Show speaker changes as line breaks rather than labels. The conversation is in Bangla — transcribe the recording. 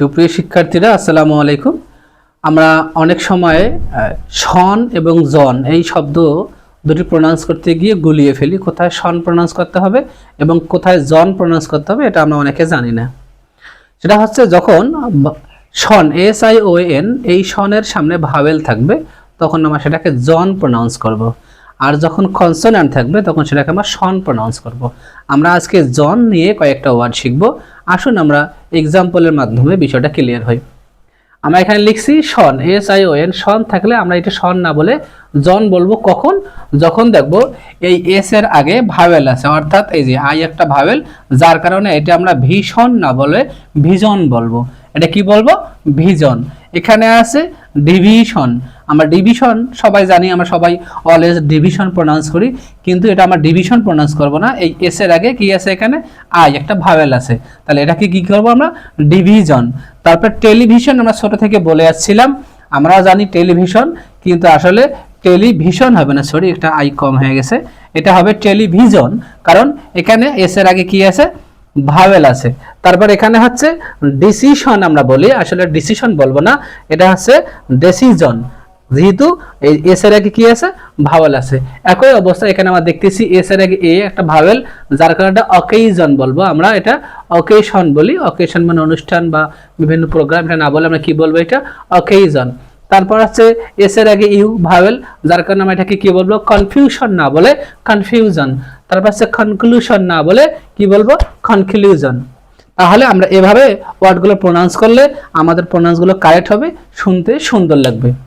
সুপ্রিয় শিক্ষার্থীরা, আসসালামু আলাইকুম। আমরা অনেক সময় শন এবং জন এই শব্দ দুটি প্রনাউন্স করতে গিয়ে গুলিয়ে ফেলি। কোথায় শন প্রনাউন্স করতে হবে এবং কোথায় জন প্রনাউন্স করতে হবে, এটা আমরা অনেকে জানি না। সেটা হচ্ছে যখন sion S I O N এই শনের সামনে ভাওয়েল থাকবে, তখন আমরা সেটাকে জন প্রনাউন্স করব। আর যখন কনসোনান্ট থাকবে, তখন সেটাকে আমরা শন প্রনাউন্স করব। আমরা আজকে জন নিয়ে কয়েকটা ওয়ার্ড শিখব। আসুন আমরা এক্সাম্পলের মাধ্যমে বিষয়টা ক্লিয়ার হই। আমরা এখানে লিখছি sion S I O N sion থাকলে আমরা এটা শন না বলে জন বলব কখন? যখন দেখব এই এস এর আগে ভাওয়েল আছে, অর্থাৎ এই যে আই একটা ভাওয়েল যার কারণে এটা আমরা ভীষণ না বলে ভিজন বলব। এটা কি বলব? ভিজন এখানে আছে ডিভিশন আমরা ডিভিশন সবাই জানি, আমরা সবাই অলওয়েজ ডিভিশন প্রনাউন্স করি, কিন্তু এটা আমরা ডিভিশন প্রনাউন্স করব না। এই এস এর আগে কি আছে এখানে? আই একটা ভাওয়েল আছে। তাহলে এটাকে কি করব আমরা? ডিভিজন তারপর টেলিভিশন আমরা ছোট থেকে বলে আসছিলাম। আমরা জানি টেলিভিশন কিন্তু আসলে টেলিভিশন হবে না সরি একটা আই কম হয়ে গেছে। এটা হবে টেলিভিশন কারণ এখানে এস এর আগে কি আছে? ভাওয়েল আছে। তারপর এখানে হচ্ছে ডিসিশন আমরা বলি। আসলে ডিসিশন বলব না। এটা হচ্ছে ডেসিজন যেহেতু এস এর আগে কি আছে? ভাওয়েল আছে। একই অবস্থা এখানে আমরা দেখতেছি এস এর আগে এ একটা ভাওয়েল, যার কারণে এটা অকেইজন বলব আমরা। এটা অকেশন বলি। অকেশন মানে অনুষ্ঠান বা বিভিন্ন প্রোগ্রাম এটা না বলে আমরা কি বলব এটা? অকেইজন তারপর আছে এস এর আগে ইউ, ভাওয়েল, যার কারণে আমরা এটাকে কি বলব? কনফিউশন না বলে কনফিউশন তারপর আছে কনক্লুশন না বলে কি বলব? কনক্লুশন তাহলে আমরা এভাবে ওয়ার্ডগুলো প্রোনাউন্স করলে আমাদের প্রোনাউন্সগুলো কারেক্ট হবে, শুনতে সুন্দর লাগবে।